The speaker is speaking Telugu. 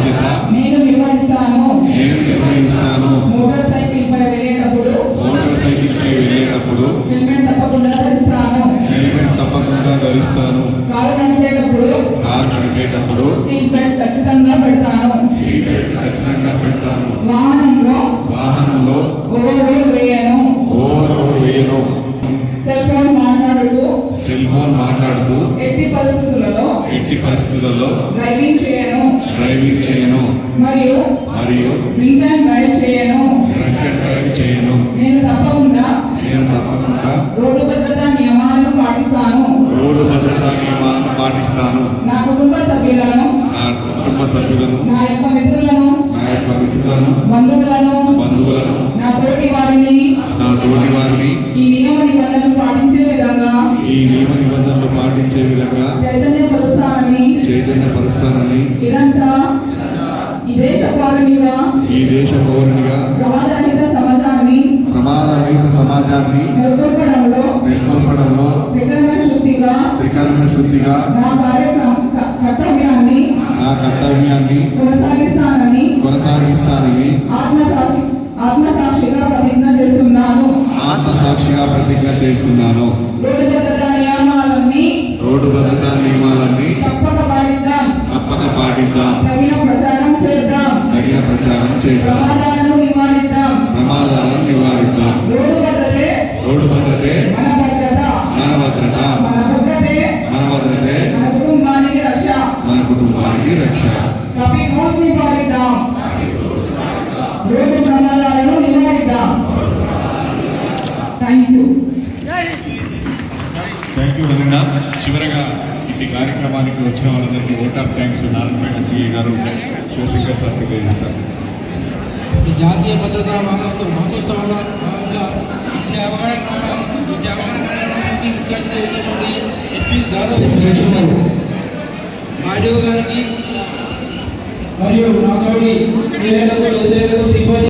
బాధ్యత. నేను నిర్వహిస్తాను. నేను నిర్వహిస్తాను. మోటార్ సైకిల్ వెళ్ళేటప్పుడు మోటార్ సైకిల్ వెళ్ళేటప్పుడు హెల్మెట్ తప్పకుండా ధరిస్తాను. హెల్మెట్ తప్పకుండా ధరిస్తాను. కారు నడిపేటప్పుడు కారు నడిపేటప్పుడు సీట్ బెల్ట్ ఖచ్చితంగా పెడతాను. సీట్ బెల్ట్ ఖచ్చితంగా పెడతాను. వాహనంలో వాహనంలో ఓవర్ రోడ్ వేయను. ఓవర్ రోడ్ వేయను మాట్లాడుతూ సెల్ మాట్లాడుతూ ఎట్టి పరిస్థితులలో ఎట్టి పరిస్థితులలో డ్రైవింగ్ చేయాలి. డ్రైవింగ్ చేయను. మరియు మరియు డ్రింక్ అండ్ డ్రైవ్ చేయను. డ్రంక్ అండ్ డ్రైవ్ చేయను. నేను తప్పకుండా నేను తప్పకుండా రోడ్డు భద్రతా నియమాలను పాటిస్తాను. రోడ్డు భద్రతా నియమాలను పాటిస్తాను. నా కుటుంబ సభ్యులను నా కుటుంబ సభ్యులను నా యొక్క మిత్రులను నా యొక్క మిత్రులను బంధువులను బంధువులను నా తోటి వారిని నా తోటి వారిని ఈ నియమ నిబంధనలు పాటించే విధంగా ఈ నియమ నిబంధనలు పాటించే విధంగా చైతన్యపరుస్తానని ఇదంతా ఈ దేశ పౌరునిగా ఈ దేశ పౌరునిగా ప్రమాదరహిత సమాజాన్ని ప్రమాదరహిత సమాజాన్ని నెలకొల్పడంలో నెలకొల్పడంలో త్రికరణ శుద్ధిగా త్రికరణ శుద్ధిగా నా కర్తవ్యాన్ని నా కర్తవ్యాన్ని కొనసాగిస్తానని కొనసాగిస్తానని ఆత్మసాక్షి ఆత్మసాక్షిగా ప్రతిజ్ఞ చేస్తున్నాను. ఆత్మసాక్షిగా ప్రతిజ్ఞ చేస్తున్నాను రోడ్డు భద్రతా నియమాలన్నీ రోడ్డు భద్రతా నియమాలన్నీ తప్పక పాటిద్దాం తప్పక తగిన ప్రచారం చేద్దాం. తగిన ప్రచారం చేద్దాం. ప్రమాదాలను నివారిద్దాం. ప్రమాదాలను నివారిద్దాం. రోడ్డు భద్రతే. రోడ్డు భద్రతే. మన భద్రత. మన భద్రత. మన భద్రతే. మన భద్రతే. మన కుటుంబానికి రక్ష. మన కుటుంబానికి రక్ష. రూల్స్ని పాటిద్దాం రోడ్డు ప్రమాదాలను నివారిద్దాం. Thank you థ్యాంక్ యూ వదిన చివరగా ఇట్టి కార్యక్రమానికి వచ్చిన వాళ్ళందరికీ vote of thanks Narayanpet CI గారు శివశంకర్ సార్ తెలియజేశారు ఈ జాతీయ భద్రతా మాసోత్సవ మాసోత్సవంలో భాగంగా ఈ అవగాహన కార్యక్రమం ఈ అవగాహన కార్యక్రమానికి ముఖ్య అతిథి వచ్చేటువంటి ఎస్పీ గౌరవ ఎస్పీ లక్ష్మణ్ గారు ఆడియో గారికి మరియు నాతోటి ప్రియులకు